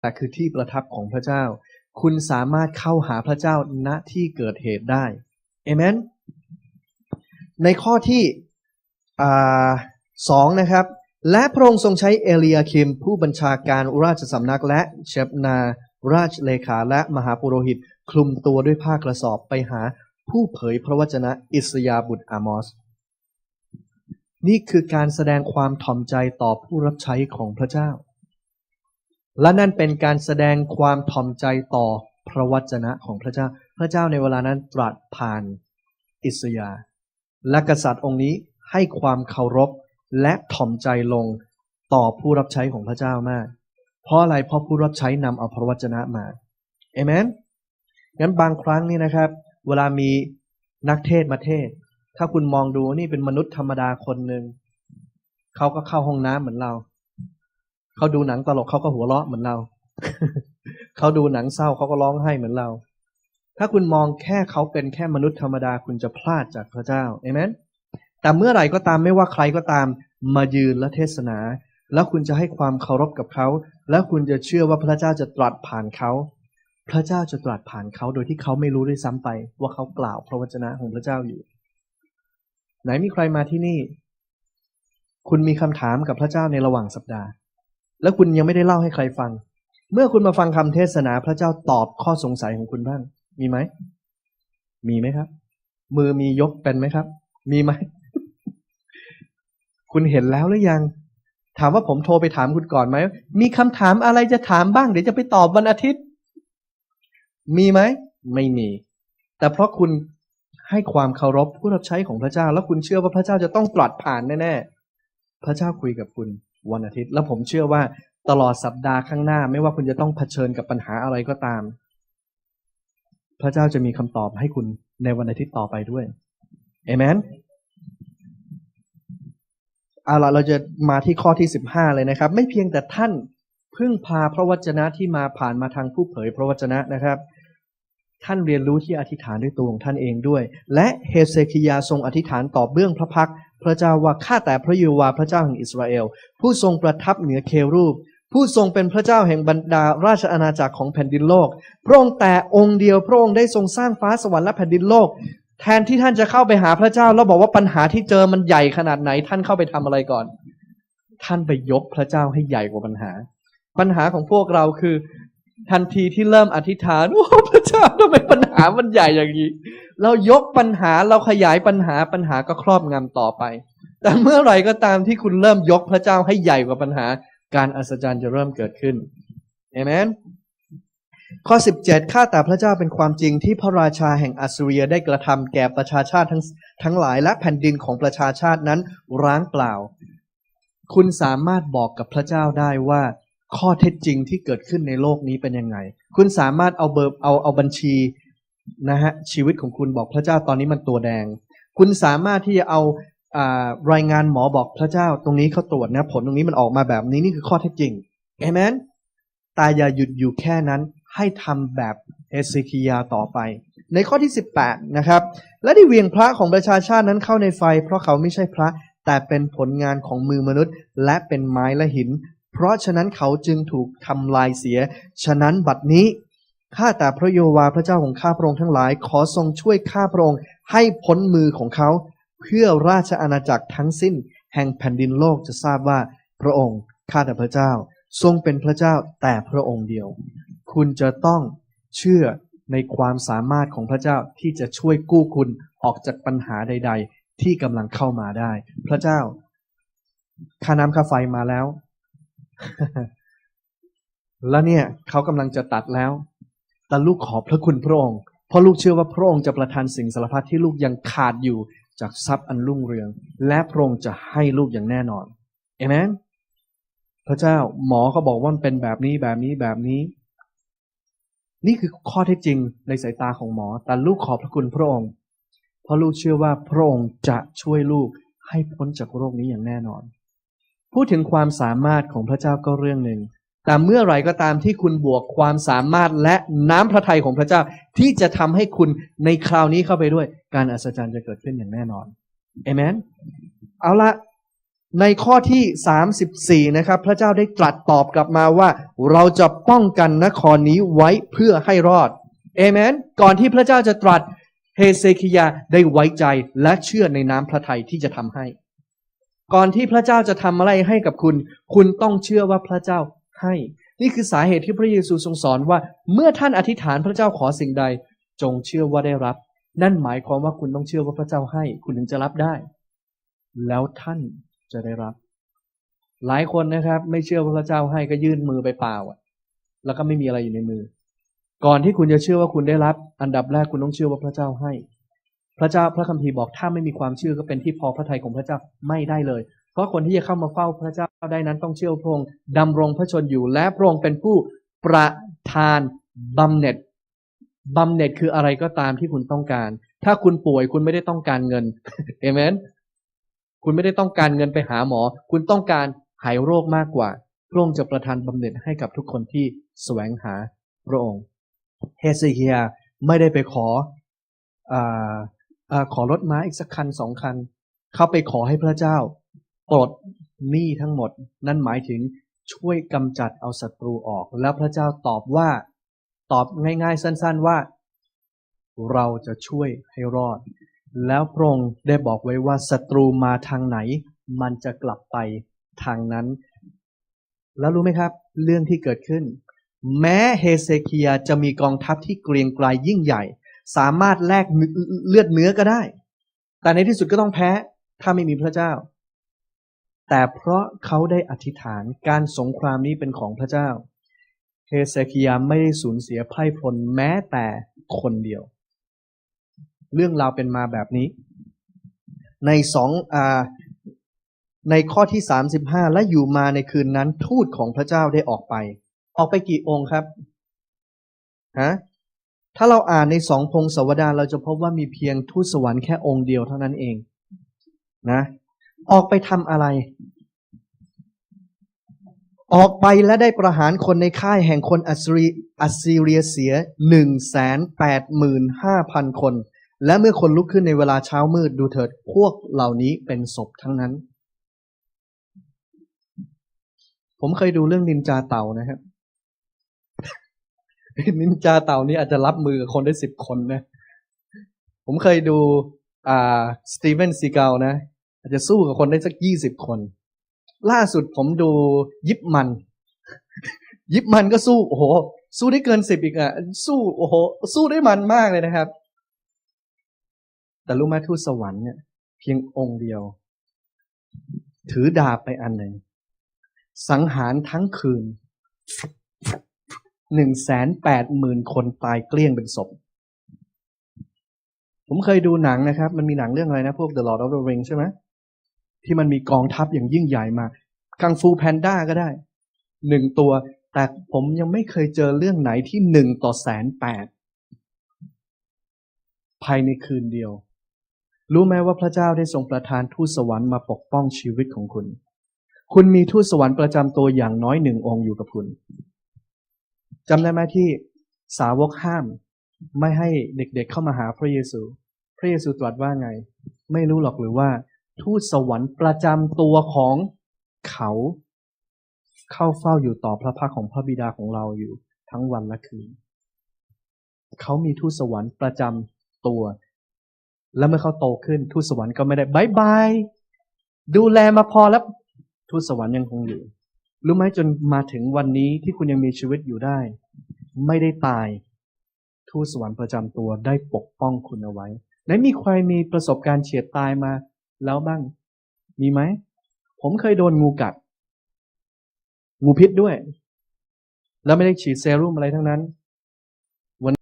แต่คือที่ประทับของพระเจ้า คุณสามารถเข้าหาพระเจ้าณที่เกิดเหตุได้เอเมนในข้อที่อสองนะครับ และพระองค์ทรงใช้เอลียาคิม ผู้บัญชาการราชสำนักและเชฟนาราชเลขาและมหาปุโรหิต คลุมตัวด้วยผ้ากระสอบไปหาผู้เผยพระวจนะอิสยาบุตรอามอส นี่คือการแสดงความถ่อมใจต่อผู้รับใช้ของพระเจ้า และนั่นเป็นการแสดงความถ่อมใจต่อพระวจนะของพระเจ้า พระเจ้าในเวลานั้นตรัสผ่านอิสยา และกษัตริย์องค์นี้ให้ความเคารพและถ่อมใจลงต่อผู้รับใช้ของพระเจ้ามาก เพราะอะไร เพราะผู้รับใช้นำเอาพระวจนะมาเอเมน งั้นบางครั้งนี่นะครับ เวลามีนักเทศมาเทศ ถ้าคุณมองดูนี่เป็นมนุษย์ธรรมดาคนหนึ่ง เขาก็เข้าห้องน้ำเหมือนเรา เขาดูหนังตลกเขาก็หัวเราะเหมือนเรา เขาดูหนังเศร้าเขาก็ร้องไห้เหมือนเรา ถ้าคุณมองแค่เขาเป็นแค่มนุษย์ธรรมดาคุณจะพลาดจากพระเจ้าเอเมนแต่เมื่อไหร่ก็ตามไม่ว่าใครก็ตามมายืนและเทศนา แล้วคุณจะให้ความเคารพกับเขา แล้วคุณจะเชื่อว่าพระเจ้าจะตรัสผ่านเขา พระเจ้าจะตรัสผ่านเขาโดยที่เขาไม่รู้ด้วยซ้ำไป ว่าเขากล่าวพระวจนะของพระเจ้าอยู่ ไหนมีใครมาที่นี่ คุณมีคำถามกับพระเจ้าในระหว่างสัปดาห์ แล้วคุณยังไม่ได้เล่าให้ใครฟัง เมื่อคุณมาฟังคำเทศนาพระเจ้าตอบข้อสงสัยของคุณบ้าง มีไหม มีไหมครับ มือมียกเป็นไหมครับ มีไหม คุณเห็นแล้วหรือยัง ถามว่าผมโทรไปถามคุณก่อนไหม มีคำถามอะไรจะถามบ้าง เดี๋ยวจะไปตอบวันอาทิตย์ มีไหม ไม่มี แต่เพราะคุณให้ความเคารพผู้รับใช้ของพระเจ้า แล้วคุณเชื่อว่าพระเจ้าจะต้องตรัสผ่านแน่ๆ พระเจ้าคุยกับคุณ วันอาทิตย์ แล้วผมเชื่อว่าตลอดสัปดาห์ข้างหน้า ไม่ว่าคุณจะต้องเผชิญกับปัญหาอะไรก็ตาม พระเจ้าจะมีคำตอบให้คุณในวันอาทิตย์ต่อไปด้วยเอเมนเอาละเราจะมาที่ข้อที่15เลยนะครับ ไม่เพียงแต่ท่านพึ่งพาพระวจนะที่มาผ่านมาทางผู้เผยพระวจนะนะครับ ท่านเรียนรู้ที่อธิษฐานด้วยตัวของท่านเองด้วย และเฮเซคิยาทรงอธิษฐานต่อเบื้องพระพัก พระเจ้าว่าข้าแต่พระเยโฮวาห์พระเจ้าแห่งอิสราเอล ผู้ทรงประทับเหนือเครูป ผู้ทรงเป็นพระเจ้าแห่งบรรดาราชอาณาจักรของแผ่นดินโลก พระองค์แต่องค์เดียวพระองค์ได้ทรงสร้างฟ้าสวรรค์และแผ่นดินโลก แทนที่ท่านจะเข้าไปหาพระเจ้าแล้วบอกว่าปัญหาที่เจอมันใหญ่ขนาดไหนท่านเข้าไปทำอะไรก่อน ท่านไปยกพระเจ้าให้ใหญ่กว่าปัญหา ปัญหาของพวกเราคือ ทันทีที่เริ่มอธิษฐานโอ้พระเจ้าทำไมปัญหามันใหญ่อย่างนี้ เรายกปัญหาเราขยายปัญหาปัญหาก็ครอบงำต่อไป แต่เมื่อไหร่ก็ตามที่คุณเริ่มยกพระเจ้าให้ใหญ่กว่าปัญหา การอัศจรรย์จะเริ่มเกิดขึ้นเอเมนข้อ 17 ข้าแต่พระเจ้าเป็นความจริงที่พระราชาแห่งอัสเรียได้กระทำแก่ประชาชาติทั้งทั้งหลายและแผ่นดินของประชาชาตินั้นร้างเปล่า คุณสามารถบอกกับพระเจ้าได้ว่า ข้อเท็จจริงที่เกิดขึ้นในโลกนี้เป็นยังไง คุณสามารถเอาเบอร์เอาเอาบัญชีนะฮะชีวิตของคุณบอกพระเจ้าตอนนี้มันตัวแดง คุณสามารถที่จะเอารายงานหมอบอกพระเจ้าตรงนี้เขาตรวจนะผลตรงนี้มันออกมาแบบนี้นี่คือข้อเท็จจริงเอเมนแต่อย่าหยุดอยู่แค่นั้นให้ทำแบบเอเซคิยาต่อไป ในข้อที่ 18 นะครับ และได้เวียงพระของประชาชาตินั้นเข้าในไฟ เพราะเขาไม่ใช่พระแต่เป็นผลงานของมือมนุษย์ และเป็นไม้และหิน เพราะฉะนั้นเขาจึงถูกทำลายเสีย ฉะนั้นบัดนี้ ข้าแต่พระโยวาพระเจ้าของข้าพระองค์ทั้งหลาย ขอทรงช่วยข้าพระองค์ให้พ้นมือของเขา เพื่อราชอาณาจักรทั้งสิ้น แห่งแผ่นดินโลกจะทราบว่าพระองค์ข้าแต่พระเจ้าทรงเป็นพระเจ้าแต่พระองค์เดียว คุณจะต้องเชื่อในความสามารถของพระเจ้าที่จะช่วยกู้คุณออกจากปัญหาใด ๆ ที่กำลังเข้ามาได้ พระเจ้าค่าน้ำค่าไฟมาแล้ว แล้วเนี่ยเขากำลังจะตัดแล้ว แต่ลูกขอบพระคุณพระองค์ เพราะลูกเชื่อว่าพระองค์จะประทานสิ่งสารพัดที่ลูกยังขาดอยู่จากทรัพย์อันรุ่งเรือง และพระองค์จะให้ลูกอย่างแน่นอนเอเมนพระเจ้าหมอเขาบอกว่ามันเป็นแบบนี้แบบนี้แบบนี้ นี่คือข้อเท็จจริงในสายตาของหมอ แต่ลูกขอบพระคุณพระองค์ เพราะลูกเชื่อว่าพระองค์จะช่วยลูกให้พ้นจากโรคนี้อย่างแน่นอน พูดถึงความสามารถของพระเจ้าก็เรื่องหนึ่ง แต่เมื่อไหร่ก็ตามที่คุณบวกความสามารถและน้ำพระทัยของพระเจ้าที่จะทำให้คุณในคราวนี้เข้าไปด้วย การอัศจรรย์จะเกิดขึ้นอย่างแน่นอนเอเมน เอาละในข้อที่ 34 นะครับ พระเจ้าได้ตรัสตอบกลับมาว่า เราจะป้องกันนครนี้ไว้เพื่อให้รอดเอเมน ก่อนที่พระเจ้าจะตรัสเฮเซคิยาได้ไว้ใจและเชื่อในน้ำพระทัยที่จะทำให้ ก่อนที่พระเจ้าจะทำอะไรให้กับคุณ คุณต้องเชื่อว่าพระเจ้าให้ นี่คือสาเหตุที่พระเยซูทรงสอนว่า เมื่อท่านอธิษฐานพระเจ้าขอสิ่งใด จงเชื่อว่าได้รับ นั่นหมายความว่าคุณต้องเชื่อว่าพระเจ้าให้ คุณถึงจะรับได้ แล้วท่านจะได้รับ หลายคนนะครับ ไม่เชื่อว่าพระเจ้าให้ก็ยื่นมือไปเปล่าแล้วก็ไม่มีอะไรอยู่ในมือ ก่อนที่คุณจะเชื่อว่าคุณได้รับ อันดับแรกคุณต้องเชื่อว่าพระเจ้าให้ พระเจ้าพระคัมภีร์บอกถ้าไม่มีความเชื่อก็เป็นที่พอพระทัยของพระเจ้าไม่ได้เลย เพราะคนที่จะเข้ามาเฝ้าพระเจ้าได้นั้นต้องเชื่อพระองค์ดำรงพระชนอยู่ และพระองค์เป็นผู้ประทานบำเหน็จบำเหน็จคืออะไรก็ตามที่คุณต้องการ ถ้าคุณป่วยคุณไม่ได้ต้องการเงินเอเมนคุณไม่ได้ต้องการเงินไปหาหมอ คุณต้องการหายโรคมากกว่าพระองค์จะประทานบำเหน็จให้กับทุกคนที่แสวงหาพระองค์เฮเซเคียไม่ได้ไปขออา อขอรถม้าอีกสักคันสองคัน เขาไปขอให้พระเจ้าปลดหนี้ทั้งหมด นั่นหมายถึงช่วยกำจัดเอาศัตรูออก แล้วพระเจ้าตอบว่าตอบง่าย ๆ สั้น ๆว่า เราจะช่วยให้รอด แล้วพระองค์ได้บอกไว้ว่าศัตรูมาทางไหน มันจะกลับไปทางนั้น แล้วรู้ไหมครับ เรื่องที่เกิดขึ้น แม้เฮเซเคียจะมีกองทัพที่เกรียงไกรยยิ่งใหญ่ สามารถแลกเลือดเนื้อก็ได้ แต่ในที่สุดก็ต้องแพ้ถ้าไม่มีพระเจ้า แต่เพราะเขาได้อธิษฐานการสงครามนี้เป็นของพระเจ้าเฮเซคียาไม่ได้สูญเสียไพร่พลแม้แต่คนเดียว เรื่องราวเป็นมาแบบนี้ ในสองอาในข้อที่สามสิบห้าและอยู่มาในคืนนั้นทูตของพระเจ้าได้ออกไป ออกไปกี่องค์ครับฮะ ถ้าเราอ่านในสองพงศาวดารเราจะพบว่ามีเพียงทูตสวรรค์แค่องค์เดียวเท่านั้นเองนะ ออกไปทำอะไร ออกไปและได้ประหารคนในค่ายแห่งคนอัสรีอัสซีเรียเสียหนึ่งแสนแปดหมื่นห้าพันคน และเมื่อคนลุกขึ้นในเวลาเช้ามืดดูเถิดพวกเหล่านี้เป็นศพทั้งนั้น ผมเคยดูเรื่องนินจาเต่านะครับ นินจาเต่านี่อาจจะรับมือกับคนได้สิบคนนะ ผมเคยดูอ่าสตีเวนซีเกลนะ อาจจะสู้กับคนได้สักยี่สิบคน ล่าสุดผมดูยิปมัน ยิปมันก็สู้ โอ้โห สู้ได้เกินสิบอีกอะ สู้โอ้โห สู้ได้มันมากเลยนะครับ แต่รู้ไหมทูตสวรรค์เนี่ยเพียงองค์เดียว ถือดาบไปอันหนึ่งสังหารทั้งคืน หนึ่งแสนแปดหมื่นคนตายเกลี้ยงเป็นศพ ผมเคยดูหนังนะครับ มันมีหนังเรื่องอะไรนะ พวก The Lord of the Rings ใช่ไหมที่มันมีกองทัพอย่างยิ่งใหญ่มากังฟูแพนด้าก็ได้หนึ่งตัว แต่ผมยังไม่เคยเจอเรื่องไหนที่หนึ่งต่อแสนแปดภายในคืนเดียว รู้ไหมว่าพระเจ้าได้ทรงประทานทูตสวรรค์มาปกป้องชีวิตของคุณ คุณมีทูตสวรรค์ประจำตัวอย่างน้อยหนึ่งองค์อยู่กับคุณ จำได้ไหมที่สาวกห้าม ไม่ให้เด็กๆเข้ามาหาพระเยซู พระเยซูตรัสว่าไง ไม่รู้หรอกหรือว่า ทูตสวรรค์ประจำตัวของเขา เข้าเฝ้าอยู่ต่อพระพักของพระบิดาของเราอยู่ทั้งวันและคืน เขามีทูตสวรรค์ประจำตัว แล้วเมื่อเขาโตขึ้นทูตสวรรค์ก็ไม่ได้บายบายดูแลมาพอแล้วทูตสวรรค์ยังคงอยู่ รู้ไหมจนมาถึงวันนี้ที่คุณยังมีชีวิตอยู่ได้ ไม่ได้ตาย ทูตสวรรค์ประจำตัวได้ปกป้องคุณเอาไว้ไหนมีใครมีประสบการณ์เฉียดตายมาแล้วบ้าง มีไหม ผมเคยโดนงูกัด งูพิษด้วย แล้วไม่ได้ฉีดเซรุ่มอะไรทั้งนั้น